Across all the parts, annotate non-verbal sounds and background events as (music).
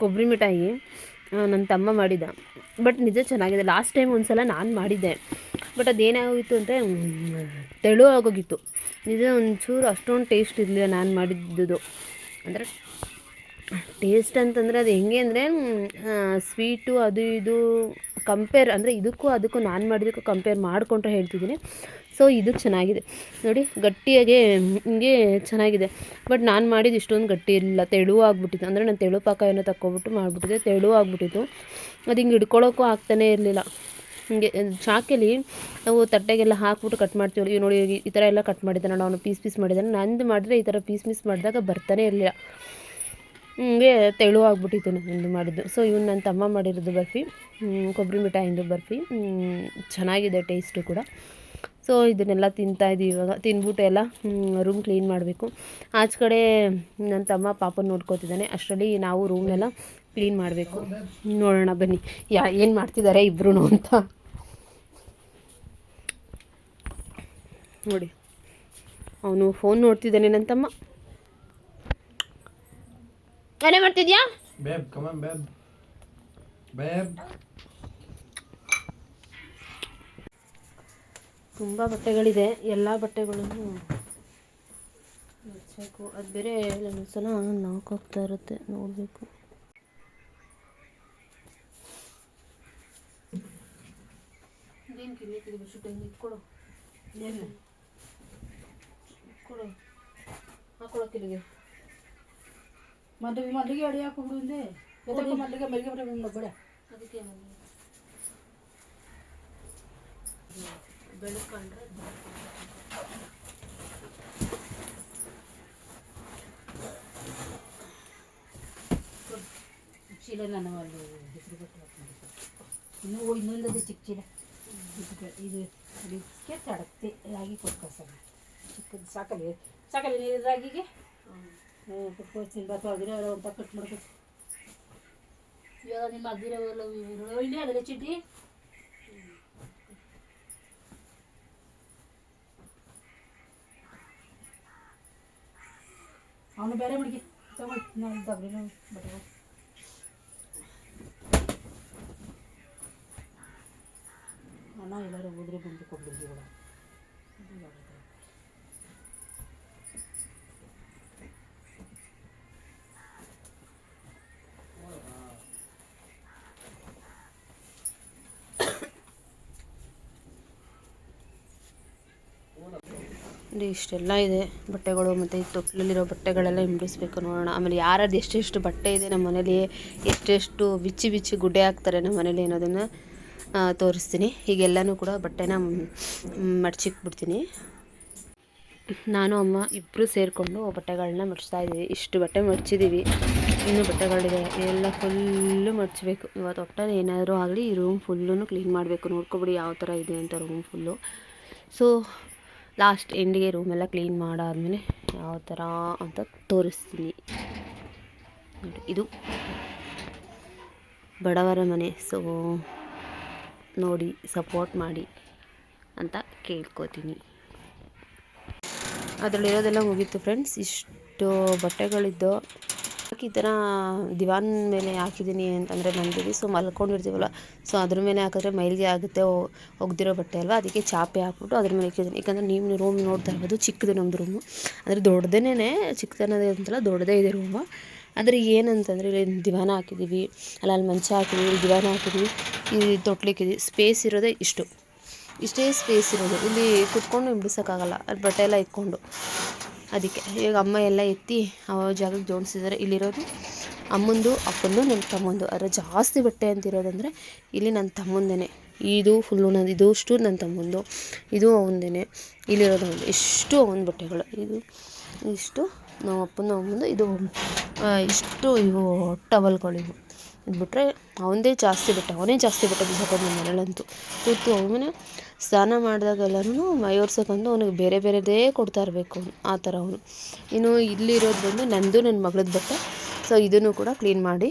ಕೊಬ್ಬರಿ ಮಿಠಾಯಿ ನನ್ನ ತಮ್ಮ ಮಾಡಿದ. ಬಟ್ ನಿಜ ಚೆನ್ನಾಗಿದೆ. ಲಾಸ್ಟ್ ಟೈಮ್ ಒಂದು ಸಲ ನಾನು ಮಾಡಿದ್ದೆ. ಬಟ್ ಅದೇನಾಗೋಗಿತ್ತು ಅಂದರೆ ತೆಳು ಆಗೋಗಿತ್ತು. ನಿಜ ಒಂಚೂರು ಅಷ್ಟೊಂದು ಟೇಸ್ಟ್ ಇರಲಿಲ್ಲ ನಾನು ಮಾಡಿದ್ದು. ಅಂದರೆ ಟೇಸ್ಟ್ ಅಂತಂದರೆ ಅದು ಹೆಂಗೆ ಅಂದರೆ ಸ್ವೀಟು ಅದು ಇದು ಕಂಪೇರ್ ಅಂದರೆ ಇದಕ್ಕೂ ಅದಕ್ಕೂ ನಾನು ಮಾಡಿದ್ದಕ್ಕೂ ಕಂಪೇರ್ ಮಾಡಿಕೊಂಡ್ರೆ ಹೇಳ್ತಿದ್ದೀನಿ. ಸೊ ಇದು ಚೆನ್ನಾಗಿದೆ. ನೋಡಿ, ಗಟ್ಟಿಯಾಗೆ ಹಿಂಗೆ ಚೆನ್ನಾಗಿದೆ. ಬಟ್ ನಾನು ಮಾಡಿದ್ದು ಇಷ್ಟೊಂದು ಗಟ್ಟಿ ಇರಲಿಲ್ಲ ತೆಳು ಆಗಿಬಿಟ್ಟಿತ್ತು. ಅಂದರೆ ನಾನು ತೆಳು ಪಾಕ ಏನೋ ತಗೊಬಿಟ್ಟು ಮಾಡಿಬಿಟ್ಟಿದ್ದೆ. ತೆಳು ಆಗ್ಬಿಟ್ಟಿತ್ತು. ಅದು ಹಿಂಗೆ ಹಿಡ್ಕೊಳ್ಳೋಕ್ಕೂ ಆಗ್ತಾನೇ ಇರಲಿಲ್ಲ. ಹಿಂಗೆ ಚಾಕಲ್ಲಿ ನಾವು ತಟ್ಟೆಗೆಲ್ಲ ಹಾಕ್ಬಿಟ್ಟು ಕಟ್ ಮಾಡ್ತೀವಿ ಇವ್ ನೋಡಿ, ಈ ಥರ ಎಲ್ಲ ಕಟ್ ಮಾಡಿದ್ದಾನೆ ಅವನು ಪೀಸ್ ಪೀಸ್ ಮಾಡಿದ್ದಾನೆ. ನಂದು ಮಾಡಿದ್ರೆ ಈ ಥರ ಪೀಸ್ ಪೀಸ್ ಮಾಡಿದಾಗ ಬರ್ತಾನೆ ಇರಲಿಲ್ಲ. ಹಿಂಗೆ ತೆಳು ಆಗಿಬಿಟ್ಟಿತ್ತು ನಂದು ಮಾಡಿದ್ದು. ಸೊ ಇವನು ನನ್ನ ತಮ್ಮ ಮಾಡಿರೋದು ಬರ್ಫಿ. ಕೊಬ್ಬರಿ ಮಿಠಾಯಿಂದು ಬರ್ಫಿ. ಚೆನ್ನಾಗಿದೆ ಟೇಸ್ಟು ಕೂಡ. ಸೊ ಇದನ್ನೆಲ್ಲ ತಿಂತಾ ಇದ್ದೀವಿ ಇವಾಗ. ತಿಂದ್ಬಿಟ್ಟು ಎಲ್ಲ ರೂಮ್ ಕ್ಲೀನ್ ಮಾಡಬೇಕು. ಆಚೆ ಕಡೆ ನನ್ನ ತಮ್ಮ ಪಾಪ ನೋಡ್ಕೋತಿದ್ದಾನೆ. ಅಷ್ಟರಲ್ಲಿ ನಾವು ರೂಮ್ನೆಲ್ಲ ಕ್ಲೀನ್ ಮಾಡಬೇಕು. ನೋಡೋಣ ಬನ್ನಿ. ಯಾ ಏನು ಮಾಡ್ತಿದ್ದಾರೆ ಇಬ್ಬರು ಅಂತ. ನೋಡಿ. ಅವನು ಫೋನ್ ನೋಡ್ತಿದ್ದಾನೆ ನನ್ನ ತಮ್ಮ. ಏನೇ ಮಾಡ್ತಿದ್ಯಾ? Babe come on babe babe. ತುಂಬ ಬಟ್ಟೆಗಳಿದೆ. ಎಲ್ಲ ಬಟ್ಟೆಗಳನ್ನು ಮಡ್ಚಬೇಕು ಅದು ಬೇರೆ ಒಂದೊಂದು ಸಲ ನಾಲ್ಕು ಹೋಗ್ತಾ ಇರುತ್ತೆ. ನೋಡಬೇಕು. ಕೊಡು ಕೊಡು ಹಾಕೊಳೋ ಕಿಲಿಗೆ ಮಲ್ಲಿಗೆ ಮಲ್ಲಿಗೆ ಅಡಿ. ಹಾಕೊಂಡು ಹಿಂದೆ ಮಲ್ಲಿಗೆ ಮಲ್ಲಿಗೆ ಬಟ್ಟೆ ಬೇಡ ಅದಕ್ಕೆ ಬೆಳಕಂಡ್ರೆ ಚೀಲ ನಾನು ಅಲ್ಲಿ ಹೆಸರು ಕೊಟ್ಟು ಇನ್ನೂ ಇನ್ನೊಂದದು ಚಿಕ್ಕ ಚೀಲ. ಇದು ಇದು ಇದಕ್ಕೆ ತಡತ್ತೆ ರಾಗಿ ಕೊಟ್ಕೊಳ್ಸಣ ಚಿಕ್ಕದು ಸಾಕಲಿ ಸಾಕಲಿ ನೀರು ರಾಗಿಗೆ? ಕೊಟ್ಕೋತೀನಿ ಬಾತು ಬತ್ತು ಅದಿರೋ ಅಂತ ಕಟ್ ಮಾಡ್ಕೊ ಇವಾಗ ನಿಮ್ಮ ಅದಿರೋ ಇಲ್ಲಿ ಅದರ ಚೀಟಿ? ಅವನು ಬೇರೆ ಮಡಿಗೆ ತಗೊಳ್ಳಿ ನಾನು ದಬ್ರಿ ಬಟ್ಟೆ ಅಣ್ಣ ಎಲ್ಲರೂ ಹೋದ್ರೆ ಬಂದು ಕೊಡ್ಬಿಡ್ತೀವಿ ಕೂಡ ನೋಡಿ, ಇಷ್ಟೆಲ್ಲ ಇದೆ ಬಟ್ಟೆಗಳು ಮತ್ತು ಈ ತೊಟ್ಲಲ್ಲಿರೋ ಬಟ್ಟೆಗಳೆಲ್ಲ ಹಿಂಬಿಡಿಸ್ಬೇಕು ನೋಡೋಣ. ಆಮೇಲೆ ಯಾರದ್ದು ಎಷ್ಟೆಷ್ಟು ಬಟ್ಟೆ ಇದೆ ನಮ್ಮ ಮನೇಲಿ, ಎಷ್ಟೆಷ್ಟು ಬಿಚ್ಚಿ ಬಿಚ್ಚಿ ಗುಡ್ಡೆ ಹಾಕ್ತಾರೆ ನಮ್ಮ ಮನೇಲಿ ಅನ್ನೋದನ್ನು ತೋರಿಸ್ತೀನಿ. ಹೀಗೆಲ್ಲನೂ ಕೂಡ ಬಟ್ಟೆನ ಮಡ್ಚಿಕ್ಬಿಡ್ತೀನಿ ನಾನು, ಅಮ್ಮ ಇಬ್ಬರು ಸೇರಿಕೊಂಡು ಬಟ್ಟೆಗಳನ್ನ ಮಡ್ಚ್ತಾ ಇದ್ದೀವಿ. ಇಷ್ಟು ಬಟ್ಟೆ ಮಡ್ಚಿದ್ದೀವಿ. ಇನ್ನೂ ಬಟ್ಟೆಗಳಿದೆ. ಎಲ್ಲ ಫುಲ್ಲು ಮಡ್ಚಬೇಕು. ಇವತ್ತು ಒಟ್ಟಲ್ಲಿ ಏನಾದರೂ ಆಗಲಿ ಈ ರೂಮ್ ಫುಲ್ಲು ಕ್ಲೀನ್ ಮಾಡಬೇಕು. ನೋಡ್ಕೊಬಿಡಿ, ಯಾವ ಥರ ಇದೆ ಅಂತ ರೂಮ್ ಫುಲ್ಲು. ಸೊ ಲಾಸ್ಟ್ ಎಂಡಿಗೆ ರೂಮೆಲ್ಲ ಕ್ಲೀನ್ ಮಾಡಾದ್ಮೇಲೆ ಯಾವ ಥರ ಅಂತ ತೋರಿಸ್ತೀನಿ. ನೋಡಿ, ಇದು ಬಡವರ ಮನೆ ಸೊ ನೋಡಿ ಸಪೋರ್ಟ್ ಮಾಡಿ ಅಂತ ಕೇಳ್ಕೊತೀನಿ. ಅದರಲ್ಲಿರೋದೆಲ್ಲ ಮುಗೀತು ಫ್ರೆಂಡ್ಸ್ ಇಷ್ಟು ಬಟ್ಟೆಗಳಿದ್ದು ಈ ಥರ ದಿವಾನ್ ಮೇಲೆ ಹಾಕಿದ್ದೀನಿ ಅಂತಂದರೆ ನಂದಿವಿ ಸೊ ಮಲ್ಕೊಂಡಿರ್ತೀವಲ್ಲ ಸೊ ಅದ್ರ ಮೇಲೆ ಹಾಕಿದ್ರೆ ಮೈಲಿಗೆ ಆಗುತ್ತೆ ಹೋಗ್ದಿರೋ ಬಟ್ಟೆ ಅಲ್ವಾ? ಅದಕ್ಕೆ ಚಾಪೆ ಹಾಕ್ಬಿಟ್ಟು ಅದ್ರ ಮೇಲೆ ಇಕ್ಕಿದ್ದೀನಿ. ಯಾಕಂದರೆ ನೀವು ರೂಮ್ ನೋಡ್ತಾ ಇರ್ಬೋದು, ಚಿಕ್ಕದು ನಮ್ಮದು ರೂಮು ಅಂದರೆ ದೊಡ್ಡದೇನೆ ಚಿಕ್ಕದನ್ನೋದೇ ಅಂತಲ್ಲ, ದೊಡ್ಡದೇ ಇದೆ ರೂಮು ಆದರೆ ಏನಂತಂದರೆ ಇಲ್ಲಿ ದಿವಾನ ಹಾಕಿದ್ದೀವಿ, ಅಲ್ಲ ಅಲ್ಲಿ ಮಂಚ ಹಾಕಿದ್ದೀವಿ ದಿವಾನ ಹಾಕಿದ್ದೀವಿ, ಇಲ್ಲಿ ತೊಟ್ಲಿಕ್ಕಿದ್ದೀವಿ ಸ್ಪೇಸ್ ಇರೋದೇ ಇಷ್ಟು. ಇಷ್ಟೇ ಸ್ಪೇಸ್ ಇರೋದು. ಇಲ್ಲಿ ಕುತ್ಕೊಂಡು ಬಿಡಿಸೋಕ್ಕಾಗಲ್ಲ ಅಲ್ಲಿ ಬಟ್ಟೆ ಎಲ್ಲ ಇಟ್ಕೊಂಡು. ಅದಕ್ಕೆ ಈಗ ಅಮ್ಮ ಎಲ್ಲ ಎತ್ತಿ ಆ ಜಾಗಕ್ಕೆ ಜೋಡಿಸಿದ್ದಾರೆ. ಇಲ್ಲಿರೋದು ಅಮ್ಮಂದು, ಅಪ್ಪಂದು ನನ್ನ ತಮ್ಮಂದು. ಅದರ ಜಾಸ್ತಿ ಬಟ್ಟೆ ಅಂತಿರೋದಂದರೆ ಇಲ್ಲಿ ನನ್ನ ತಮ್ಮಂದೇ ಇದು ಫುಲ್ಲು ನನ್ನ ಇದು ಅಷ್ಟು ನನ್ನ ತಮ್ಮಂದು. ಇದು ಅವನದೇ ಇಲ್ಲಿರೋದು ಅವನು ಇಷ್ಟು ಅವನ ಬಟ್ಟೆಗಳು. ಇದು ಇಷ್ಟು ನಮ್ಮ ಅಪ್ಪನ ಅಮ್ಮಂದು. ಇದು ಇಷ್ಟು ಇವು ಟವಲ್ಗಳು ಇವು. ಇದು ಬಿಟ್ಟರೆ ಅವನದೇ ಜಾಸ್ತಿ ಬಟ್ಟೆ. ಅವನೇ ಜಾಸ್ತಿ ಬಟ್ಟೆ ಬಿಸಾಕೋದು ನಮ್ಮ ಮನೇಲಂತೂ. ಕೂತು ಅವನೇ ಸ್ನಾನ ಮಾಡಿದಾಗೆಲ್ಲನೂ ಮೈ ಒರ್ಸೋಕ್ಕಂದು ಅವನಿಗೆ ಬೇರೆ ಬೇರೆದೇ ಕೊಡ್ತಾ ಇರಬೇಕು ಆ ಥರ ಅವನು. ಇನ್ನು ಇಲ್ಲಿರೋದು ಬಂದು ನಂದು ನನ್ನ ಮಗಳದ್ದು ಬಟ್ಟೆ. ಸೊ ಇದನ್ನು ಕೂಡ ಕ್ಲೀನ್ ಮಾಡಿ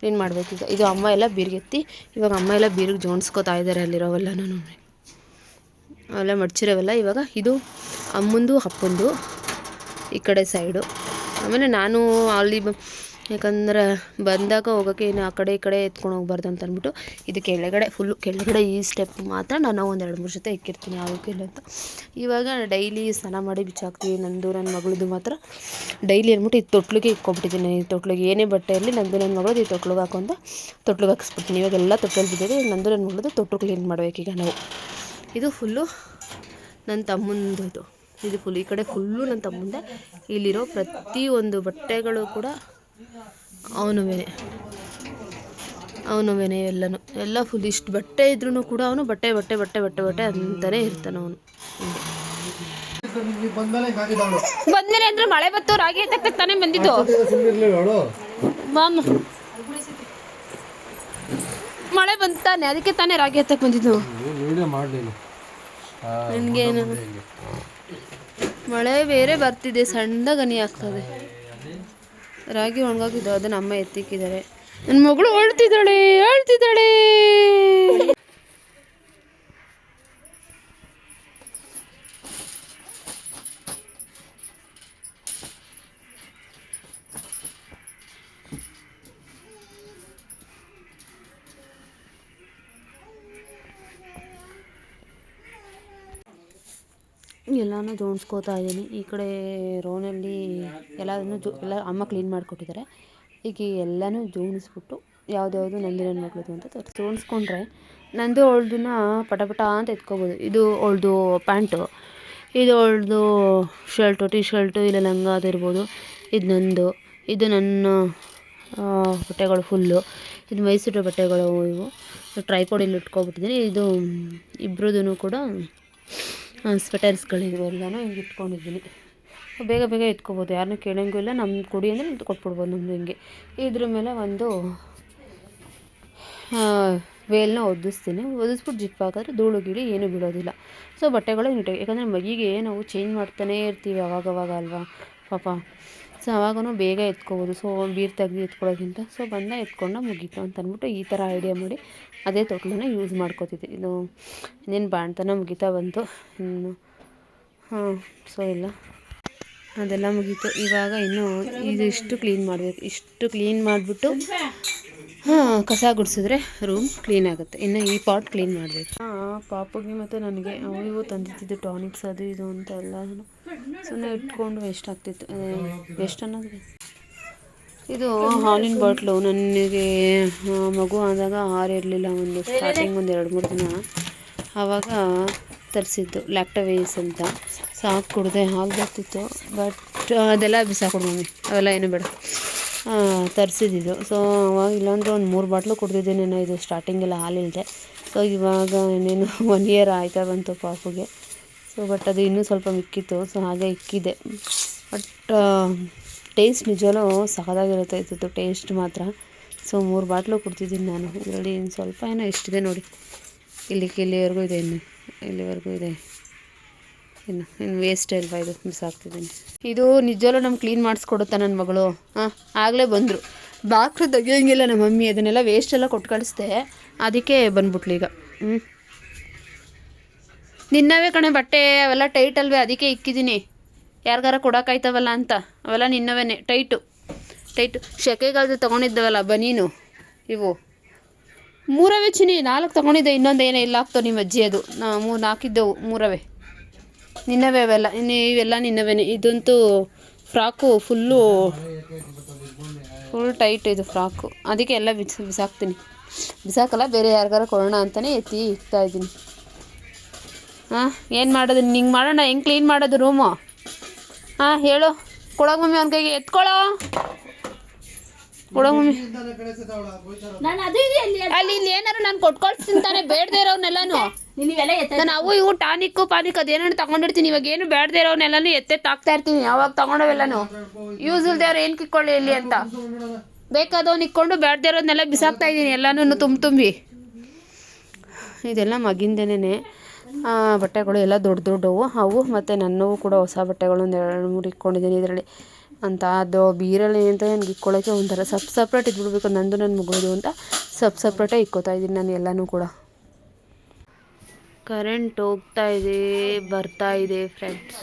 ಕ್ಲೀನ್ ಮಾಡಬೇಕೀಗ ಇದು ಅಮ್ಮ ಎಲ್ಲ ಬೀರ್ಗೆತ್ತಿ, ಇವಾಗ ಅಮ್ಮ ಎಲ್ಲ ಬೀರಿಗೆ ಜೋಡಿಸ್ಕೋತಾ ಇದ್ದಾರೆ ಅಲ್ಲಿರೋವೆಲ್ಲ ನಾನು ಅವೆಲ್ಲ ಮಡ್ಚಿರೋವೆಲ್ಲ. ಇವಾಗ ಇದು ಅಮ್ಮಂದು, ಅಪ್ಪಂದು ಈ ಕಡೆ ಸೈಡು ಆಮೇಲೆ ನಾನು ಅಲ್ಲಿ ಯಾಕಂದ್ರೆ ಬಂದಾಗ ಹೋಗೋಕ್ಕೆ ಇನ್ನು ಆ ಕಡೆ ಈ ಕಡೆ ಎತ್ಕೊಂಡು ಹೋಗ್ಬಾರ್ದು ಅಂತ ಅಂದ್ಬಿಟ್ಟು ಇದು ಕೆಳಗಡೆ ಫುಲ್ಲು ಕೆಳಗಡೆ ಈ ಸ್ಟೆಪ್ ಮಾತ್ರ ನಾನು ಒಂದು ಎರಡು ಮೂರು ಜೊತೆ ಇಕ್ಕಿರ್ತೀನಿ ಯಾವಕ್ಕೆ ಇಲ್ಲ ಅಂತ. ಇವಾಗ ಡೈಲಿ ಸ್ನಾನ ಮಾಡಿ ಬಿಚ್ಚಾಕ್ತೀವಿ, ನಂದು ನನ್ನ ಮಗಳದು ಮಾತ್ರ. ಡೈಲಿ ಅಂದ್ಬಿಟ್ಟು ಈ ತೊಟ್ಲಿಗೆ ಇಕ್ಕೊಂಬಿಟ್ಟಿದ್ದೀನಿ ಈ ತೊಟ್ಲಿಗೆ ಏನೇ ಬಟ್ಟೆ ಇರಲಿ ನಂದು ನನ್ನ ಮಗಳದು ಈ ತೊಟ್ಲಿಗೆ ಹಾಕೊಂತ ತೊಟ್ಲಿಗೆ ಹಾಕಿಸ್ಬಿಡ್ತೀನಿ. ಇವಾಗೆಲ್ಲ ತೊಟ್ಟಲ್ಲಿ ಬಿದ್ದಿದೆ ನಂದು ನನ್ನ ಮಗಳದು ತೊಟ್ಟು ಕ್ಲೀನ್ ಮಾಡ್ಬೇಕೀಗ ನಾವು. ಇದು ಫುಲ್ಲು ನನ್ನ ತಮ್ಮಂದು ಇದು ಇದು ಫುಲ್ ಈ ಕಡೆ ಫುಲ್ಲು ನನ್ನ ತಮ್ಮಂದೆ. ಇಲ್ಲಿರೋ ಪ್ರತಿಯೊಂದು ಬಟ್ಟೆಗಳು ಕೂಡ ಅವನವೇನೆ ಅವನುವೇ ಎಲ್ಲನೂ. ಎಲ್ಲ ಫುಲ್ ಇಷ್ಟು ಬಟ್ಟೆ ಇದ್ರೂ ಕೂಡ ಅವನು ಬಟ್ಟೆ ಬಟ್ಟೆ ಬಟ್ಟೆ ಬಟ್ಟೆ ಬಟ್ಟೆ ಅಂತಲೇ ಇರ್ತಾನೆ ಅವನು. ಬಂದ್ಮೇಲೆ ಅಂದ್ರೆ ಮಳೆ ಬತ್ತು ರಾಗಿ ಎತ್ತಕ್ಕೆ ತಾನೇ ಬಂದಿದ್ದು. ಮಳೆ ಬಂತಾನೆ, ಅದಕ್ಕೆ ತಾನೆ ರಾಗಿ ಎತ್ತಕ್ಕೆ ಬಂದಿದ್ದು. ನನ್ಗೆ ಮಳೆ ಬೇರೆ ಬರ್ತಿದೆ ಸಣ್ಣ ಗನಿ ಆಗ್ತದೆ. ರಾಗಿ ಒಣಗೋಗಿದ್ದು ಅದನ್ನ ಅಮ್ಮ ಎತ್ತಿಕ್ಕಿದ್ದಾರೆ. ನನ್ನ ಮಗಳು ಅಳ್ತಿದ್ದಾಳೆ ಅಳ್ತಿದ್ದಾಳೆ. ಎಲ್ಲನೂ ಜೋಡಿಸ್ಕೋತಾ ಇದ್ದೀನಿ. ಈ ಕಡೆ ರೋನಲ್ಲಿ ಎಲ್ಲದನ್ನು ಜೋ ಎಲ್ಲ ಅಮ್ಮ ಕ್ಲೀನ್ ಮಾಡಿಕೊಟ್ಟಿದ್ದಾರೆ. ಈಗ ಎಲ್ಲನೂ ಜೋಡಿಸ್ಬಿಟ್ಟು ಯಾವ್ದ್ಯಾವುದು ಯಾವುದು ನಂದಿನ ಮಗಳದು ಅಂತ ಜೋಡಿಸ್ಕೊಂಡ್ರೆ ನಂದು ಅವಳ್ದನ್ನ ಪಟಪಟ ಪಟ ಅಂತ ಎತ್ಕೋಬೋದು. ಇದು ಅವಳ್ದು ಪ್ಯಾಂಟು. ಇದು ಅವಳ್ದು ಶರ್ಟು ಟಿ ಶರ್ಟು ಇಲ್ಲ ಲಂಗ ಅದಿರ್ಬೋದು ಇದು ನಂದು. ಇದು ನನ್ನ ಬಟ್ಟೆಗಳು ಫುಲ್ಲು. ಇದು ಮೈಸೂರು ಬಟ್ಟೆಗಳು ಇವು. ಟ್ರೈಪೋಡಲ್ಲಿ ಇಟ್ಕೊಬಿಟ್ಟಿದ್ದೀನಿ. ಇದು ಇಬ್ಬರದೂ ಕೂಡ ಸ್ವೆಟರ್ಸ್ಗಳಿವೆ ಎಲ್ಲನೂ ಹಿಂಗೆ ಇಟ್ಕೊಂಡಿದ್ದೀನಿ. ಬೇಗ ಬೇಗ ಎತ್ಕೊಬೋದು ಯಾರನ್ನೂ ಕೇಳೋಂಗೂ ಇಲ್ಲ. ನಮ್ಮ ಕೊಡಿ ಅಂದರೆ ಕೊಟ್ಬಿಡ್ಬೋದು ನಮ್ಮದು ಹಿಂಗೆ. ಇದ್ರ ಮೇಲೆ ಒಂದು ವೇಲ್ನ ಒದಿಸ್ತೀನಿ ಒದಿಸ್ಬಿಟ್ಟು ಜಿಪ್ ಹಾಕಿದ್ರೆ ಧೂಳು ಗಿಳಿ ಏನೂ ಬಿಡೋದಿಲ್ಲ ಸೊ ಬಟ್ಟೆಗಳು ನೀಟಾಗಿ ಯಾಕಂದರೆ ಮಗಿಗೆ ನಾವು ಚೇಂಜ್ ಮಾಡ್ತಾನೇ ಇರ್ತೀವಿ ಅವಾಗವಾಗ ಅಲ್ವಾ? ಪಾಪ. ಸೊ ಅವಾಗೂ ಬೇಗ ಎತ್ಕೋಬೋದು. ಸೊ ಬೀರ್ ತೆಗೆದು ಎತ್ಕೊಳ್ಳೋದ್ಕಿಂತ ಸೊ ಬಂದ ಎತ್ಕೊಂಡು ಮುಗೀತು ಅಂತ ಅಂದ್ಬಿಟ್ಟು ಈ ಥರ ಐಡಿಯಾ ಮಾಡಿ ಅದೇ ತೊಟ್ಲನ್ನ ಯೂಸ್ ಮಾಡ್ಕೋತಿದ್ದೆ. ಇದು ಇನ್ನೇನು ಬಾಣ್ತನ ಮುಗಿತಾ ಬಂತು. ಇನ್ನು ಹಾಂ ಸೊ ಇಲ್ಲ. ಅದೆಲ್ಲ ಮುಗೀತು. ಇವಾಗ ಇನ್ನು ಇದಿಷ್ಟು ಕ್ಲೀನ್ ಮಾಡಬೇಕು. ಇಷ್ಟು ಕ್ಲೀನ್ ಮಾಡಿಬಿಟ್ಟು ಹಾಂ, ಕಸ ಗುಡಿಸಿದ್ರೆ ರೂಮ್ ಕ್ಲೀನ್ ಆಗುತ್ತೆ. ಇನ್ನು ಈ ಪಾಟ್ ಕ್ಲೀನ್ ಮಾಡಬೇಕು. ಹಾಂ ಪಾಪುಗೆ ಮತ್ತು ನನಗೆ ಅವು ಇವು ತಂದಿದ್ದು ಟಾನಿಕ್ಸ್ ಅದು ಇದು ಅಂತ ಎಲ್ಲ ಸುಮ್ಮನೆ ಇಟ್ಕೊಂಡು ವೇಸ್ಟ್ ಆಗ್ತಿತ್ತು. ವೇಸ್ಟ್ ಅನ್ನೋದು ಇದು ಹಾಲಿನ ಬಾಟ್ಲು. ನನಗೆ ಮಗು ಆದಾಗ ಹಾರಿರಲಿಲ್ಲ ಒಂದು ಸ್ಟಾರ್ಟಿಂಗ್ ಒಂದು ಎರಡು ಮೂರು ದಿನ. ಆವಾಗ ತರಿಸಿದ್ದು ಲ್ಯಾಕ್ಟವೇಸ್ ಅಂತ. ಸಾಕು ಕುಡ್ದೆ ಹಾಲು ಬರ್ತಿತ್ತು. ಬಟ್ ಅದೆಲ್ಲ ಬಿಸಾಕೊಡು ಮಮ್ಮಿ. ಅವೆಲ್ಲ ಏನು ಬೇಡ. ತರಿಸಿದ್ದು ಸೊ ಅವಾಗ ಇಲ್ಲಾಂದರೆ ಒಂದು ಮೂರು ಬಾಟ್ಲು ಕುಡ್ದಿದ್ದೇನೇನೋ ಇದು ಸ್ಟಾರ್ಟಿಂಗೆಲ್ಲ ಹಾಲಿಲ್ಲದೆ ಸೊ ಇವಾಗ ಇನ್ನೇನು (laughs) ಒನ್ ಇಯರ್ ಆಯ್ತಾ ಬಂತು ಪಾಪುಗೆ. ಸೊ ಬಟ್ ಅದು ಇನ್ನೂ ಸ್ವಲ್ಪ ಮಿಕ್ಕಿತ್ತು. ಸೊ ಹಾಗೆ ಇಕ್ಕಿದೆ. ಬಟ್ ಟೇಸ್ಟ್ ನಿಜವೂ ಸಹದಾಗಿರುತ್ತೆ ಇತ್ತು ಟೇಸ್ಟ್ ಮಾತ್ರ. ಸೊ ಮೂರು ಬಾಟ್ಲು ಕೊಡ್ತಿದ್ದೀನಿ ನಾನು. ಇದರಲ್ಲಿ ಇನ್ನು ಸ್ವಲ್ಪ ಏನೋ ಇಷ್ಟಿದೆ ನೋಡಿ. ಇಲ್ಲಿಗೆ ಇಲ್ಲಿವರೆಗೂ ಇದೆ ಇನ್ನು. ಇಲ್ಲಿವರೆಗೂ ಇದೆ. ಇನ್ನು ಇನ್ನು ವೇಸ್ಟ್ ಅಲ್ವಾ ಇದು? ಮಿಸ್ ಆಗ್ತಿದ್ದೀನಿ. ಇದು ನಿಜವಲ್ಲೂ ನಮ್ಗೆ ಕ್ಲೀನ್ ಮಾಡಿಸ್ಕೊಡುತ್ತಾ ನನ್ನ ಮಗಳು. ಹಾಂ ಆಗಲೇ ಬಂದರು. ಬಾಕ್ಲು ತೆಗಿಯೋಂಗಿಲ್ಲ ನಮ್ಮ ಮಮ್ಮಿ. ಅದನ್ನೆಲ್ಲ ವೇಸ್ಟ್ ಎಲ್ಲ ಕೊಟ್ಟು ಕಳಿಸ್ದೆ ಅದಕ್ಕೆ ಬಂದ್ಬಿಟ್ಲು ಈಗ. ಹ್ಞೂ ನಿನ್ನವೇ ಕಣೆ ಬಟ್ಟೆ, ಅವೆಲ್ಲ ಟೈಟ್ ಅಲ್ವೇ, ಅದಕ್ಕೆ ಇಕ್ಕಿದ್ದೀನಿ ಯಾರಿಗಾರ ಕೊಡೋಕ್ಕಾಯ್ತವಲ್ಲ ಅಂತ. ಅವೆಲ್ಲ ನಿನ್ನವೇನೆ ಟೈಟು ಟೈಟು ಶೆಕೆಗಾಲದ ತೊಗೊಂಡಿದ್ದವಲ್ಲ, ಬನೀನು, ಇವು. ಮೂರವೇ ಚಿನಿ ನಾಲ್ಕು ತೊಗೊಂಡಿದ್ದೆ, ಇನ್ನೊಂದು ಏನೋ ಇಲ್ಲ ಹಾಕ್ತೋ ನಿಮ್ಮ ಅಜ್ಜಿ ಅದು. ನಾ ಮೂರು ಹಾಕಿದ್ದೆವು ಮೂರವೇ. ನಿನ್ನವೇ ಅವೆಲ್ಲ, ಇನ್ನು ಇವೆಲ್ಲ ನಿನ್ನವೇನೆ. ಇದಂತೂ ಫ್ರಾಕು ಫುಲ್ಲು ಫುಲ್ ಟೈಟ್ ಇದು ಫ್ರಾಕು. ಅದಕ್ಕೆ ಎಲ್ಲ ಬಿಸಿ ಬಿಸಾಕ್ತೀನಿ ಬಿಸಾಕಲ್ಲ ಬೇರೆ ಯಾರಿಗಾರ ಕೊಡೋಣ ಅಂತಲೇ ಎತ್ತಿ ಇಕ್ತಾ ಇದ್ದೀನಿ. ಹಾಂ ಏನು ಮಾಡೋದು? ನಿಂಗೆ ಮಾಡೋಣ ಹೆಂಗೆ ಕ್ಲೀನ್ ಮಾಡೋದು ರೂಮು ಹಾಂ ಹೇಳು. ಕೊಡೋಕೆ ಮಮ್ಮಿ ಅವ್ನ ಕೈಗೆ ಎತ್ಕೊಳ್ಳೋ ಕೊಡೋ ಮಮ್ಮಿ. ಅಲ್ಲಿ ಇಲ್ಲಿ ಏನಾರು ನಾನು ಕೊಟ್ಕೊಳ್ತೀನಿ ತಾನೇ ಬೇಡದೇ ಎತ್ತ ನಾನು ಅವು ಇವು ಟಾನಿಕ್ಕು ಪಾನಿಕ್ ಅದೇನೋ ತಗೊಂಡಿರ್ತೀನಿ. ಇವಾಗ ಏನು ಬೇಡದೇ ಇರೋನೆಲ್ಲನೂ ಎತ್ತೆ ತಾಕ್ತಾ ಇರ್ತೀನಿ. ಯಾವಾಗ ತಗೊಂಡವೆಲ್ಲನೂ. ಯೂಸ್ ಇಲ್ದೇ ಅವ್ರು ಏನು ಕಿಕ್ಕೊಳ್ಳಿ ಇಲ್ಲಿ ಅಂತ. ಬೇಕಾದವ್ನು ಇಕ್ಕೊಂಡು ಬೇಡದೇ ಇರೋದನ್ನೆಲ್ಲ ಬಿಸಾಕ್ತಾ ಇದ್ದೀನಿ ಎಲ್ಲನೂ ತುಂಬ ತುಂಬಿ. ಇದೆಲ್ಲ ಮಗಿಂದೇನೆ ಬಟ್ಟೆಗಳು ಎಲ್ಲ ದೊಡ್ಡ ದೊಡ್ಡವು. ಅವು ಮತ್ತು ನನ್ನವು ಕೂಡ ಹೊಸ ಬಟ್ಟೆಗಳು ಒಂದು ಎರಡು ಮೂರು ಇಟ್ಕೊಂಡಿದ್ದೀನಿ ಇದರಲ್ಲಿ. ಅಂತ ಅದು ಬೀರಲ್ಲಿ ಅಂತ ನನಗೆ ಇಕ್ಕೊಳ್ಳೋಕ್ಕೆ ಒಂಥರ ಸಪ್ ಸಪ್ರೇಟ್ ಇದ್ಬಿಡ್ಬೇಕು. ನಂದು ನನ್ನ ಮಗಳದು ಅಂತ ಸಪ್ ಸಪ್ರೇಟೇ ಇಕ್ಕೋತಾ ಇದ್ದೀನಿ ನಾನು ಎಲ್ಲನೂ ಕೂಡ. ಕರೆಂಟ್ ಹೋಗ್ತಾ ಇದೆ, ಬರ್ತಾ ಇದೆ ಫ್ರೆಂಡ್ಸ್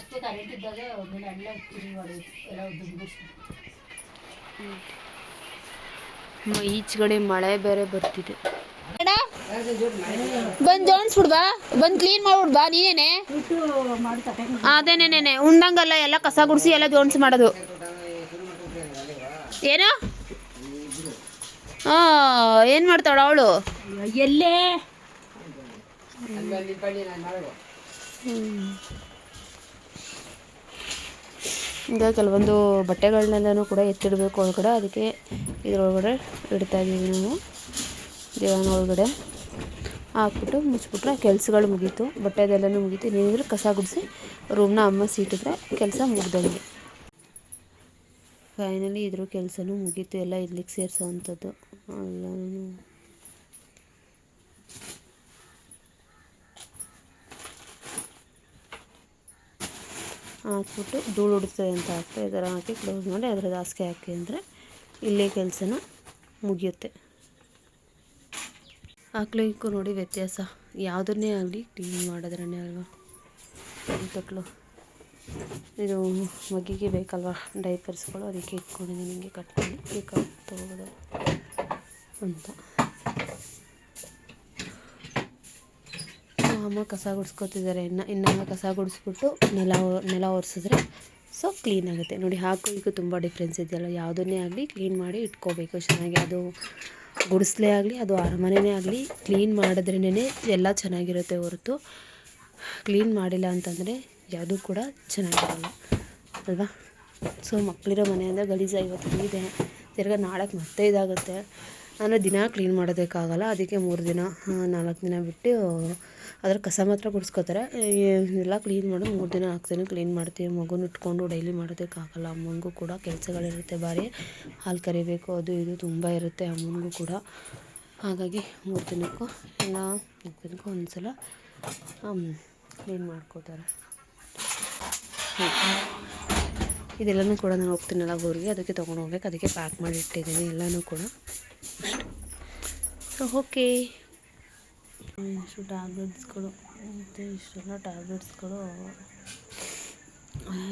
ಈಚೆಗಡೆ ಮಳೆ ಬೇರೆ ಬರ್ತಿದೆ. ಬಂದು ಜೋಣಿಸ್ಬಿಡ್ ಬಾ. ಬಂದು ಕ್ಲೀನ್ ಮಾಡ್ಬಿಡ್ಬಾ ನೀನೇನೆ? ಅದೇನೇನೆ ಉಂಡಂಗಲ್ಲ ಎಲ್ಲ ಕಸ ಗುಡಿಸಿ ಎಲ್ಲ ಜೋನ್ಸ್ ಮಾಡೋದು. ಏನು? ಹಾಂ ಏನು ಮಾಡ್ತಾಳ ಅವಳು? ಎಲ್ಲೇ? ಈಗ ಕೆಲವೊಂದು ಬಟ್ಟೆಗಳನ್ನೆಲ್ಲನೂ ಕೂಡ ಎತ್ತಿಡಬೇಕು ಒಳಗಡೆ. ಅದಕ್ಕೆ ಇದ್ರೊಳಗಡೆ ಇಡ್ತಾ ಇದ್ದೀವಿ ನಾವು. ದೇವನ ಒಳಗಡೆ ಹಾಕ್ಬಿಟ್ಟು ಮುಚ್ಚಿಬಿಟ್ರೆ ಕೆಲಸಗಳು ಮುಗೀತು. ಬಟ್ಟೆದೆಲ್ಲನೂ ಮುಗೀತು. ನೀನಿದ್ರೆ ಕಸ ಗುಡಿಸಿ ರೂಮ್ನ ಅಮ್ಮ ಸೀಟಿದ್ರೆ ಕೆಲಸ ಮುಗ್ದಂಗೆ. ಫೈನಲಿ ಇದ್ರ ಕೆಲಸನೂ ಮುಗೀತು. ಎಲ್ಲ ಇಡ್ಲಿಕ್ಕೆ ಸೇರಿಸೋ ಅಂಥದ್ದು ಹಾಕ್ಬಿಟ್ಟು ಧೂಳು ಉಡ್ತದೆ ಅಂತ ಹಾಕ್ತಾ ಈ ಥರ ಹಾಕಿ ಕ್ಲೋಸ್ ಮಾಡಿ ಅದರ ಹಾಸಿಗೆ ಹಾಕಿ ಅಂದರೆ ಇಲ್ಲೇ ಕೆಲಸನ ಮುಗಿಯುತ್ತೆ. ಹಾಕ್ಲಿಕ್ಕೂ ನೋಡಿ ವ್ಯತ್ಯಾಸ. ಯಾವುದನ್ನೇ ಆಗಲಿ ಕ್ಲೀನ್ ಮಾಡೋದ್ರೆ ಅಲ್ವಾ? ತೊಟ್ಲು ಇದು ಮಗಿಗೆ ಬೇಕಲ್ವಾ? ಡೈಪರ್ಸ್ಗಳು ಅದಕ್ಕೆ ಇಟ್ಕೊಂಡಿದ್ದೀನಿ, ನಿಮಗೆ ಕಟ್ ಮಾಡಿ. ತೊಗೋಬೋದು ಅಂತ. ಅಮ್ಮ ಕಸ ಗುಡಿಸ್ಕೊತಿದ್ದಾರೆ. ಇನ್ನು ಇನ್ನೊಮ್ಮೆ ಕಸ ಗುಡಿಸ್ಬಿಟ್ಟು ನೆಲ ನೆಲ ಒರೆಸಿದ್ರೆ ಸೊ ಕ್ಲೀನ್ ಆಗುತ್ತೆ. ನೋಡಿ ಹಾಕು ತುಂಬ ಡಿಫ್ರೆನ್ಸ್ ಇದೆಯಲ್ಲ. ಯಾವುದನ್ನೇ ಆಗಲಿ ಕ್ಲೀನ್ ಮಾಡಿ ಇಟ್ಕೋಬೇಕು. ಚೆನ್ನಾಗಿ ಅದು ಗುಡಿಸ್ಲೇ ಆಗಲಿ, ಅದು ಅರಮನೆನೇ ಆಗಲಿ, ಕ್ಲೀನ್ ಮಾಡಿದ್ರೇ ಎಲ್ಲ ಚೆನ್ನಾಗಿರುತ್ತೆ ಹೊರತು. ಕ್ಲೀನ್ ಮಾಡಿಲ್ಲ ಅಂತಂದರೆ ಯಾವುದೂ ಕೂಡ ಚೆನ್ನಾಗಿರಲ್ಲ, ಅಲ್ವಾ? ಸೊ ಮಕ್ಕಳಿರೋ ಮನೆ ಅಂದರೆ ಗಲೀಜು ಇವತ್ತು ಇದೆ. ತಿರ್ಗಾ ನಾಳೆಗೆ ಮತ್ತೆ ಇದಾಗುತ್ತೆ. ಅಂದರೆ ದಿನ ಕ್ಲೀನ್ ಮಾಡೋದಕ್ಕಾಗಲ್ಲ, ಅದಕ್ಕೆ ಮೂರು ದಿನ ನಾಲ್ಕು ದಿನ ಬಿಟ್ಟು ಅದರ ಕಸ ಮಾತ್ರ ಗುಡಿಸ್ಕೋತಾರೆ. ಎಲ್ಲ ಕ್ಲೀನ್ ಮಾಡಿ ಮೂರು ದಿನ ನಾಲ್ಕು ದಿನ ಕ್ಲೀನ್ ಮಾಡ್ತೀವಿ, ಮಗುನ ಇಟ್ಕೊಂಡು ಡೈಲಿ ಮಾಡೋದಕ್ಕಾಗಲ್ಲ ಅಮ್ಮನಿಗೂ ಕೂಡ ಕೆಲಸಗಳಿರುತ್ತೆ ಬಾರಿ. ಹಾಲು ಕರಿಬೇಕು, ಅದು ಇದು ತುಂಬ ಇರುತ್ತೆ ಅಮ್ಮನಿಗೂ ಕೂಡ. ಹಾಗಾಗಿ ಮೂರು ದಿನಕ್ಕೂ ಎಲ್ಲ ಮೂರು ದಿನಕ್ಕೂ ಒಂದು ಸಲ ಕ್ಲೀನ್ ಮಾಡ್ಕೋತಾರೆ. ಇದೆಲ್ಲನೂ ಕೂಡ ನಾನು ಹೋಗ್ತೀನಲ್ಲ ಊರಿಗೆ, ಅದಕ್ಕೆ ತೊಗೊಂಡು ಹೋಗ್ಬೇಕು. ಅದಕ್ಕೆ ಪ್ಯಾಕ್ ಮಾಡಿ ಇಟ್ಟಿದ್ದೀನಿ ಎಲ್ಲನೂ ಕೂಡ. ಸೊ ಓಕೆ ಇಷ್ಟು ಟ್ಯಾಬ್ಲೆಟ್ಸ್ಗಳು ಮತ್ತು ಇಷ್ಟೆಲ್ಲ ಟ್ಯಾಬ್ಲೆಟ್ಸ್ಗಳು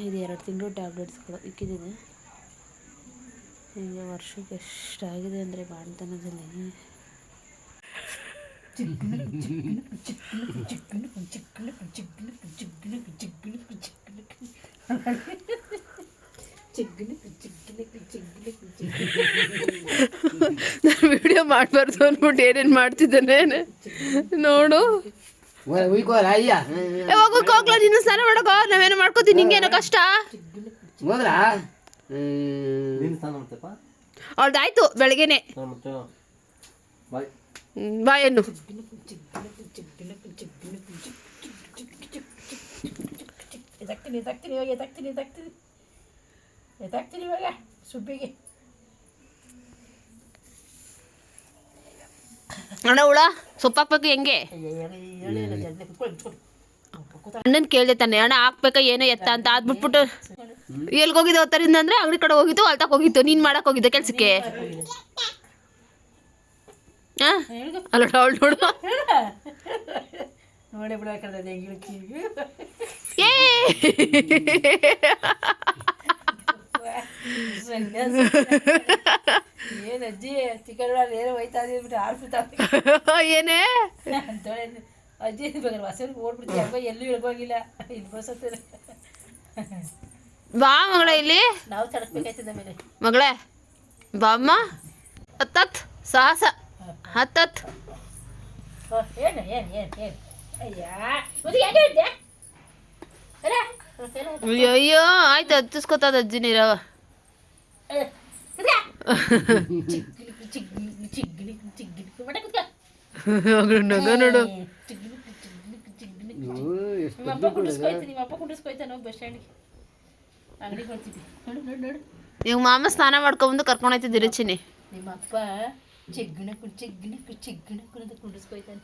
ಇದು ಎರಡು ತಿಂಗಳು ಟ್ಯಾಬ್ಲೆಟ್ಸ್ಗಳು ಇಕ್ಕಿದ್ದೀನಿ. ಈಗ ವರ್ಷಕ್ಕೆ ಎಷ್ಟಾಗಿದೆ ಅಂದರೆ ಬಾಣ್ತನದಲ್ಲಿ. ನಾನು ವಿಡಿಯೋ ಮಾಡಬಾರ್ದು ಅಂದ್ಬಿಟ್ಟು ಏನೇನು ಮಾಡ್ತಿದ್ದೇನೆ? ನೋಡು. ಹೋಗ್ಲ ನೀನು ಸ್ನಾನ ಮಾಡಕೋ ನಾವೇನು ಮಾಡ್ಕೋತೀನಿ ನಿಂಗೇನೋ ಕಷ್ಟ? ಅವ್ಳ್ದಾಯ್ತು ಬೆಳಗ್ಗೆನೆ. ಬಾಯ್. ಏನು ಬಾಯನ್ನು ಎದಕ್ತೀನಿ ಎದಕ್ತೀನಿ ಎದಾಕ್ತೀನಿ ಎದಾಕ್ತೀನಿ. ಎದಾಕ್ತೀನಿ ಇವಾಗ ಸುಬ್ಬಿಗೆ ಅಣ್ಣ ಹುಳ ಸೊಪ್ಪು ಹಾಕ್ಬೇಕು ಹೆಂಗೆ ಅಣ್ಣನ ಕೇಳಿದೆ ತಾನೆ ಅಣ್ಣ ಹಾಕ್ಬೇಕಾ ಏನೋ ಎತ್ತ ಅಂತ ಅದ್ಬಿಟ್ಬಿಟ್ಟು ಎಲ್ಗೆ ಹೋಗಿದ್ದೆ ಅವತ್ತರಿಂದ ಅಂದ್ರೆ ಅಂಗಡಿ ಕಡೆ ಹೋಗಿತ್ತು ಅಲ್ಲಿ ತಕ ಹೋಗಿತ್ತು ನೀನು ಮಾಡಕ್ ಹೋಗಿದ್ದೆ ಕೆಲ್ಸಕ್ಕೆ ಆ? ಅಲ್ಲ ಅವಳು ನೋಡು ಬಿಡಬೇಕಾದ್ರೆ ಏ (laughs) ಏನು ಅಜ್ಜಿ ಚಿಕನ್ ಏನೋ ಹೋಯ್ತಾ ಬಿಟ್ಟು ಆಡ್ಬಿಡ್ತಾ (laughs) ಏನೇ? ಅಂತೇಳಿ ಅಜ್ಜಿ ಬೇಕಾದ್ರೆ ಹೊಸರಿಗೆ ಓಡ್ಬಿಡ್ತೀವಿ ಅಪ್ಪ ಎಲ್ಲೂ ಇಳ್ಕೋಗಿಲ್ಲ ಇದು ಬಸತ್ತೆ ಬಾ ಮಗಳ ಇಲ್ಲಿ. ನಾವು ತಡಕ್ಬೇಕಾಯ್ತದ ಮೇಲೆ ಮಗಳೇ ಬಾಮ್ಮ ಹತ್ತತ್ ಸಾಹಸ. ಹತ್ತತ್ ಏನು ಏನು ಏನು ಏನು? ಅಯ್ಯ ಮತ್ತೆ ಯಾಕೆ ಹೇಳಿದ್ದೆ ಅಲ್ಲ ಏನು? ಅಯ್ಯೋ ಅಯ್ಯೋ ಆಯ್ತು ಹತ್ತಿಸ್ಕೊತದ ಅಜ್ಜಿ ನೀರವ ಅಯ್ಯ, ಕುತ್ಕ. ಚಿಗ್ಗಿಲಿಕ್ಕಿ, ಚಿಗ್ಗಿಲಿಕ್ಕಿ, ಚಿಗ್ಗಿಲಿಕ್ಕಿ, ಚಿಗ್ಗಿಲಿಕ್ಕಿ. ಮಟ ಕುತ್ಕ. ನಗ ನೋಡು ಚಿಗ್ಗಿಲಿಕ್ಕಿ, ಚಿಗ್ಗಿಲಿಕ್ಕಿ, ಚಿಗ್ಗಿಲಿಕ್ಕಿ. ನಿಮ್ಮ ಅಪ್ಪ ಕುಂಡಿಸ್ಕೊಯ್ತು ನಿಮ್ಮ ಅಪ್ಪ ಕುಂಡಿಸ್ಕೊಯ್ತಾನೆ ಹೋಗಿ ಬಸ್ ಸ್ಟ್ಯಾಂಡ್ಗೆ ಅಂಗಡಿಗೆ ಬರ್ತಿದ್ವಿ ನೋಡು ನೋಡು ನೋಡು ಈಗ ಮಾಮ ಸ್ನಾನ ಮಾಡ್ಕೊಂಬಂದು ಕರ್ಕೊಂಡು ಹೋಯ್ತಿದ್ದಿ ರುಚಿನಿ ನಿಮ್ಮ ಅಪ್ಪ ಚಿಗ್ಗಿನ ಕುಂಡ್ ಚಿಗ್ಗಿನ ಕುಂಡ್ ಚಿಗ್ಗಿನ ಕುಣಿದು ಕುಂಡಿಸ್ಕೊಯ್ತಾನೆ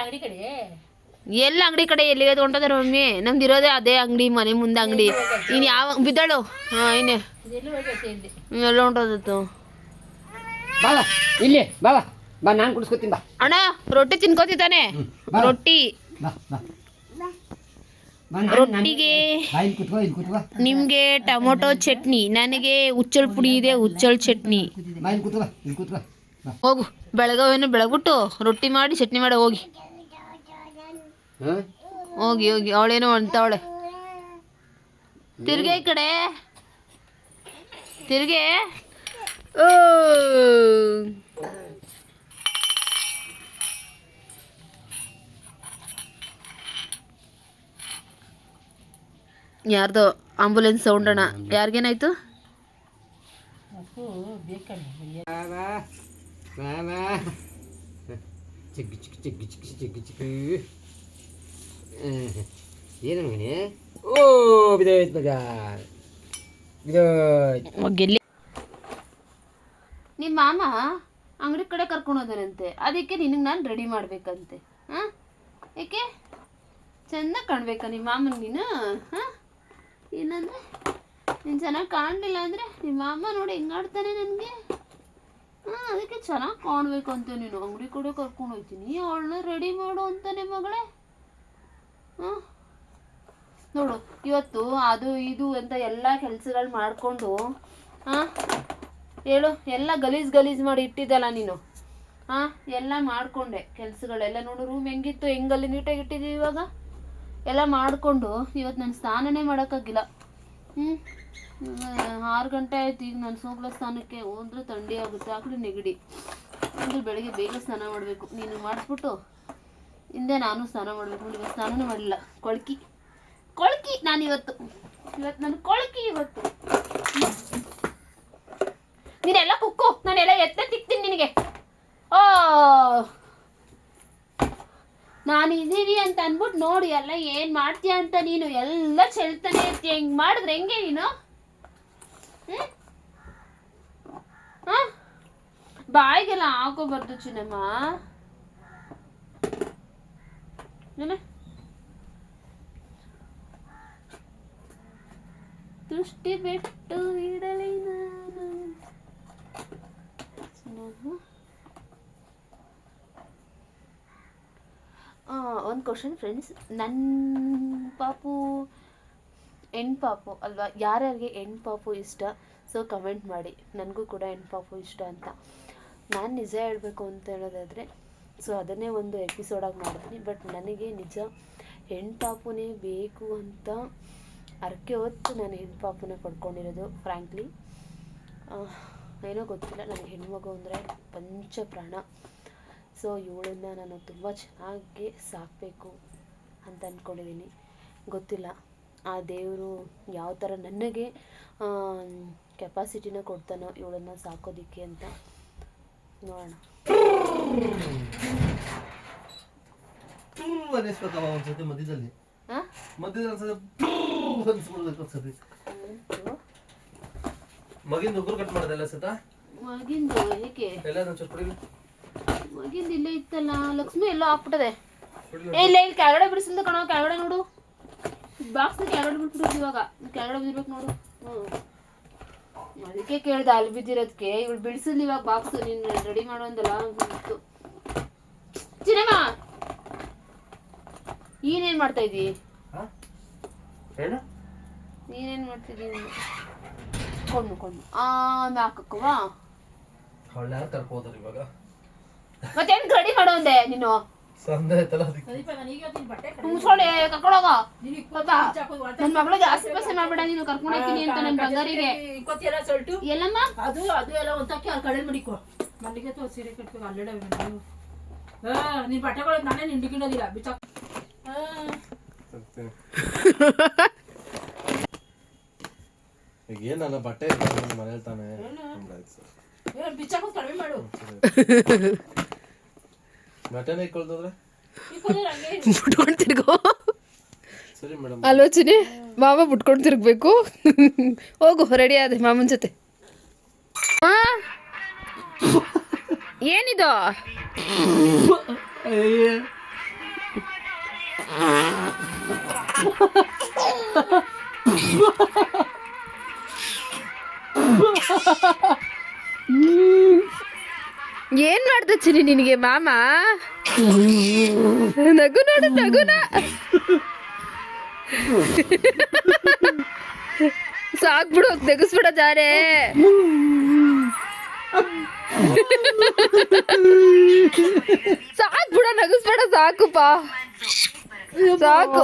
ಅಂಗಡಿ ಕಡೆ. ಎಲ್ಲ ಅಂಗಡಿ ಕಡೆ ಎಲ್ಲಿಗೆ ಹೊಂಟದ ಮಮ್ಮಿ ನಮ್ದು ಇರೋದೇ ಅದೇ ಅಂಗಡಿ ಮನೆ ಮುಂದೆ ಅಂಗಡಿ. ಇನ್ಯಾವ ಯಾವ ಬಿದ್ದಾಳು? ಹಾಂ ಇನ್ನೇ. ಎಲ್ಲ ಹೊಂಟೋದತ್ತು ಬಾ ಇಲ್ಲಿ ಬಾ ಬಾ ನಾನು ಕುಡಿಸ್ಕೊತೀನಿ ಬಾ. ಅಣ್ಣ ರೊಟ್ಟಿ ತಿನ್ಕೋತಿದ್ದಾನೆ? ರೊಟ್ಟಿ. ಬಾ ಬಾ. ರೊಟ್ಟಿಗೆ ಬಾ ಇಲ್ಲಿ ಕುತ್ಕೋ ಇಲ್ಲಿ ಕುತ್ಕೋ. ನಿಮಗೆ ಟೊಮೊಟೊ ಚಟ್ನಿ. ನನಗೆ ಉಚ್ಚಲ್ ಪುಡಿ ಇದೆ ಉಚ್ಚಲ್ ಚಟ್ನಿ. ಹೋಗು ಬೆಳಗಾವೇನು ಬೆಳಗ್ಬಿಟ್ಟು ರೊಟ್ಟಿ ಮಾಡಿ ಚಟ್ನಿ ಮಾಡಿ ಹೋಗಿ. ಹಾಂ? ಹೋಗಿ ಹೋಗಿ. ಅವಳೇನೋ ಅಂತಾವಳೆ ತಿರ್ಗೆ ಈ ಕಡೆ. ತಿರ್ಗೆ. ಓ. ಯಾರ್ದೋ ಆಂಬುಲೆನ್ಸ್ ಸೌಂಡ್ ಅಣ್ಣ ಯಾರಿಗೇನಾಯ್ತು ಬಾ ಬಾ ಬಾ ಚಿಕ್ಕ ಚಿಕ್ಕ ಚಿಕ್ಕ ಚಿಕ್ಕ ಚಿಕ್ಕ ಚಿಕ್ಕ ಏನು ಮಗನೇ? ಓ ಬಿದೋಯ್ತು ಮಗ. ಬಿದೋಯ್ತು. ನಿಮ್ಮ ಮಾಮ ಅಂಗಡಿ ಕಡೆ ಕರ್ಕೊಂಡು ಹೋದನಂತೆ. ಅದಕ್ಕೆ ನಿನಗೆ ನಾನು ರೆಡಿ ಮಾಡ್ಬೇಕಂತೆ. ಹಾಂ ಏಕೆ? ಚೆಂದ ಕಾಣ್ಬೇಕಾ ನಿಮ್ಮ ಮಾಮನ ನೀನು? ಹಾಂ ಏನಂದ್ರೆ ನೀನು ಚೆನ್ನಾಗಿ ಕಾಣಲಿಲ್ಲ ಅಂದರೆ ನಿಮ್ಮ ಮಾಮ ನೋಡಿ ಹೆಂಗಾಡ್ತಾನೆ ನನಗೆ? ಅದಕ್ಕೆ ಚೆನ್ನಾಗಿ ಕಾಣಬೇಕು ಅಂತ ನೀನು. ಅಂಗಡಿ ಕೂಡ ಕರ್ಕೊಂಡು ಹೋಗ್ತೀನಿ. ಅವಳನ್ನ ರೆಡಿ ಮಾಡು ಅಂತಾನೆ ಮಗಳೇ. ಹಾಂ ನೋಡು, ಇವತ್ತು ಅದು ಇದು ಅಂತ ಎಲ್ಲ ಕೆಲ್ಸಗಳು ಮಾಡಿಕೊಂಡು ಹಾಂ ಹೇಳು, ಎಲ್ಲ ಗಲೀಜು ಗಲೀಜು ಮಾಡಿ ಇಟ್ಟಿದ್ದಲ್ಲ ನೀನು. ಹಾಂ ಎಲ್ಲ ಮಾಡಿಕೊಂಡೆ ಕೆಲಸಗಳೆಲ್ಲ ನೋಡು ರೂಮ್ ಹೆಂಗಿತ್ತು, ಹೆಂಗಲ್ಲಿ ನೀಟಾಗಿ ಇಟ್ಟಿದ್ದೀವಿ ಇವಾಗ? ಎಲ್ಲ ಮಾಡಿಕೊಂಡು, ಇವತ್ತು ನಾನು ಸ್ನಾನನೇ ಮಾಡೋಕ್ಕಾಗಿಲ್ಲ ಹ್ಞೂ ಆರು ಗಂಟೆ ಆಯ್ತು, ಈಗ ನಾನು ಸೋಗ್ಲ ಸ್ನಾನಕ್ಕೆ ಹೋದ್ರೆ ಥಂಡಿ ಆಗುತ್ತೆ, ಆ ನೆಗಡಿ. ಅಂದ್ರೆ ಬೆಳಗ್ಗೆ ಬೇಗ ಸ್ನಾನ ಮಾಡಬೇಕು. ನೀನು ಮಾಡಿಸ್ಬಿಟ್ಟು ಹಿಂದೆ ನಾನು ಸ್ನಾನ ಮಾಡಬೇಕು. ಇವತ್ತು ಸ್ನಾನನೇ ಮಾಡಿಲ್ಲ. ಕೊಳ್ಕಿ. ಕೊಳ್ಕಿ ನಾನು ಇವತ್ತು. ಇವತ್ತು ನಾನು ಕೊಳ್ಕಿ ಇವತ್ತು. ನೀನೆಲ್ಲ ಕುಕ್ಕು. ನಾನೆಲ್ಲ ಎತ್ತ ತಿಕ್ತೀನಿ ನಿನಗೆ. ಓ! ನಾನು ಇದ್ದೀವಿ ಅಂತ ಅಂದ್ಬಿಟ್ಟು ನೋಡಿ ಎಲ್ಲ ಏನು ಮಾಡ್ತೀಯ ಅಂತ ನೀನು? ಎಲ್ಲ ಚೆಲ್ತಾನೆ ಇರ್ತೀಯ. ಹಿಂಗೆ ಮಾಡಿದ್ರೆ ಹೆಂಗೆ ನೀನು? ಬಾಯಿಗೆಲ್ಲ ಹಾಕೋಬಾರ್ದು ಚಿನ್ನಮ್ಮ. ದೃಷ್ಟಿ ಬಿಟ್ಟು ಇಡಲಿ ನಾನು. ಒಂದು ಕ್ವಶನ್ ಫ್ರೆಂಡ್ಸ್ ನನ್ನ ಪಾಪು ಹೆಣ್ಣು ಪಾಪು ಅಲ್ವಾ? ಯಾರ್ಯಾರಿಗೆ ಹೆಣ್ಣು ಪಾಪು ಇಷ್ಟ? ಸೊ ಕಮೆಂಟ್ ಮಾಡಿ. ನನಗೂ ಕೂಡ ಹೆಣ್ಣು ಪಾಪು ಇಷ್ಟ ಅಂತ. ನಾನು ನಿಜ ಹೇಳಬೇಕು ಅಂತ ಹೇಳೋದಾದರೆ ಸೊ ಅದನ್ನೇ ಒಂದು ಎಪಿಸೋಡಾಗಿ ಮಾಡ್ತೀನಿ. ಬಟ್ ನನಗೆ ನಿಜ ಹೆಣ್ಣು ಪಾಪುನೇ ಬೇಕು ಅಂತ ಅರ್ಕೆ ಹೊತ್ತು ನಾನು ಹೆಣ್ಣು ಪಾಪುನ ಪಡ್ಕೊಂಡಿರೋದು ಫ್ರ್ಯಾಂಕ್ಲಿ ಏನೋ ಗೊತ್ತಿಲ್ಲ. ನನಗೆ ಹೆಣ್ಮಗು ಅಂದರೆ ಪಂಚ ಪ್ರಾಣ ಸೊ ಇವಳನ್ನ ನಾನು ತುಂಬ ಚೆನ್ನಾಗಿ ಸಾಕಬೇಕು ಅಂತ ಅಂದ್ಕೊಂಡಿದ್ದೀನಿ ಗೊತ್ತಿಲ್ಲ. ಆ ದೇವರು ಯಾವ ಥರ ನನಗೆ ಕೆಪಾಸಿಟಿನ ಕೊಡ್ತಾನೋ ಇವಳನ್ನ ಸಾಕೋದಿಕ್ಕೆ ಅಂತ ನೋಡೋಣ. ಒಂದ್ಸತಿ ಮಧ್ಯದಲ್ಲಿ. ಮಧ್ಯದಲ್ಲಿ ಮಗಿಂದ ಉಗುರು ಕಟ್ ಮಾಡೋದಲ್ಲ ಸತ? ಮಗಿಂದು ಏಕೆ? ಎಲ್ಲ ಒಂಚೂರು ಕೊಡಿ ಮಗಿಂದು ಇಲ್ಲೇ ಇತ್ತಲ್ಲ ಲಕ್ಷ್ಮಿ ಎಲ್ಲ ಹಾಕ್ಬಿಟ್ಟದೆ ಇಲ್ಲ ಇಲ್ಲಿ ಕೆಳಗಡೆ ಬಿಡಿಸಿಂದ ಕಣ ಕೆಳಗಡೆ ನೋಡು. ಬಾಕ್ಸ್ ಕೆಳಗಡೆ ಬಿಟ್ಬಿಟ್ಟು ಇವಾಗ. ಕೆಳಗಡೆ ಬಿದ್ದಿರ್ಬೇಕು ನೋಡು. ಹ್ಞೂ ಅದಕ್ಕೆ ಕೇಳ್ದೆ ಅಲ್ಲಿ ಬಿದ್ದಿರೋದಕ್ಕೆ ಇವಳು ಬಿಡಿಸಿದ್ಲು ಇವಾಗ ಬಾಕ್ಸ್. ನೀನು ರೆಡಿ ಮಾಡೋಂದಲ್ಲ ಅಂತ ಸಿನಿಮಾ ಚಿನ್ನಮ್ಮ ನೀನೇನು ಮಾಡ್ತಾ ಇದ್ದೀ? ನೀನೇನು ಮಾಡ್ತಿದ್ದೀನಿ ಕೊಂಡು ಕೊಂಡು ಆಮೇಲೆ ಹಾಕಕ್ಕವಾ ಇವಾಗ? ಮತ್ತೇನು ರೆಡಿ ಮಾಡೋ ಅಂದೆ ನೀನು? ಸಂದೆ ತಲ ನಾನು ಕರ್ಕೊಂಡೋಗ. ಗೊತ್ತಾ ಆಸೆ ಪಾಸೆ ಮಾಡ್ಬೇಡ ನೀನು ಕರ್ಕೊಂಡು ಹೋಗ್ತೀನಿ ಅಂತ ನನ್ ಬಂಗಾರಿಗೆ ಸೊಲ್ಟು ಎಲ್ಲಮ್ಮ? ಅದು ಅದು ಎಲ್ಲ ಒಂದಕ್ಕೆ ಅಲ್ಲಿ ಕಡೆ ಮಡಿಕೋ ಮಲ್ಲಿಗೆ ತೋ ಸೀರೆ ಕಟ್ಬೇಕು ಅಲ್ಲೆಡೆ ನೀವು ಹಾ ನಿನ್ ಬಟ್ಟೆಗಳು ನಾನೇ ಬಿಚ್ಚಾಕ (laughs) ಈಗ ಏನಲ್ಲ ಬಟ್ಟೆ ಮನೇಲಿ ತಾನೆ. ಬಿಚ್ಚಾಕೋದು ಕಡಿಮೆ ಮಾಡು. ಬಿಟ್ಕೊಂಡು ತಿರ್ಗೋ. ಸರಿ ಮೇಡಮ್. ಆಲೋಚನೆ ಮಾಮ ಬಿಟ್ಕೊಂಡು ತಿರ್ಗಬೇಕು. ಹೋಗು ರೆಡಿ ಆದೆ ಮಾಮನ ಜೊತೆ. ಆ? ಏನಿದು? ಏನ್ ಮಾಡ್ದ ಚಿನಿ ನಿನಗೆ, ಮಾಮ? ನಗು ನೋಡು, ನಗುನ. ಸಾಕ್ಬಿಡು ತೆಗಿಸ್ಬಿಡ ಜಾರೆ ಸಾಕ್ಬಿಡ ನಗಿಸ್ಬೇಡ, ಸಾಕುಪ್ಪ. ಸಾಕು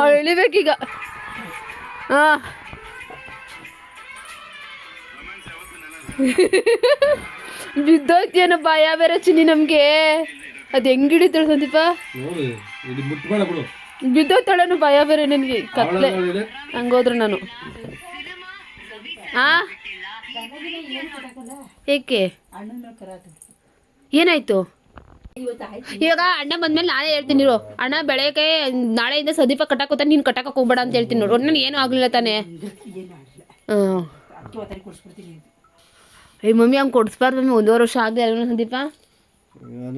ಅವಳು ಇಳಿಬೇಕೀಗ ಹಾ ಬಿದ್ದೋಗ್ತೀಯನ ಭಯ ಬೇರೆ ಚಿನ್ನಿ ನಮ್ಗೆ. ಅದ್ ಹೆಂಗ್ ಹಿಡಿತಾಳೆ ಸಂದೀಪ ನೋಡಿ ಇದು ಮುಟ್ಬೇಡ ಬಿಡು. ಬಿದ್ದೋಗ್ತಾಳನು ಭಯ ಬೇರೆ ನನಗೆ ಕತ್ಲೆ. ಹಂಗೋದ್ರು ನಾನು. ಆ? ಏಕೆ? ಏನಾಯ್ತು? ಇವತ್ತು ಆಯ್ತು ಇವಾಗ ಅಣ್ಣ ಬಂದ್ಮೇಲೆ ನಾನೇ ಹೇಳ್ತೀನಿ ನೀರು ಅಣ್ಣ ಬೆಳಗ್ಗೆ ನಾಳೆಯಿಂದ ಸದೀಪ ಕಟ್ಟಾಕೋತ ನೀನು ಕಟ್ಟಾಕಕ್ಕೆ ಹೋಗ್ಬೇಡ ಅಂತ ಹೇಳ್ತೀನಿ ನೋಡು. ನಾನು ಏನು ಆಗಲಿಲ್ಲ ತಾನೇ. ಹ್ಞೂ ಏ ಮಮ್ಮಿ ಹಂಗೆ ಕೊಡಿಸ್ಬಾರ್ದು ಮಮ್ಮಿ. ಒಂದೂವರೆ ವರ್ಷ ಆಗಲಿ ಅಲ್ವ ಸಂದೀಪ?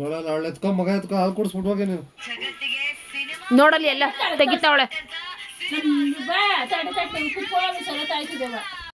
ನೋಡಲ್ಲ ಅವಳು ಎತ್ಕೊ ಮಗ ಎತ್ಕೊ ಹಾಲು ಕುಡಿಸ್ಬಿಟ್ಟು ಹೋಗಿ ನೀವು ನೋಡಲ್ಲಿ ಎಲ್ಲ ತೆಗಿತಾವಳೆ.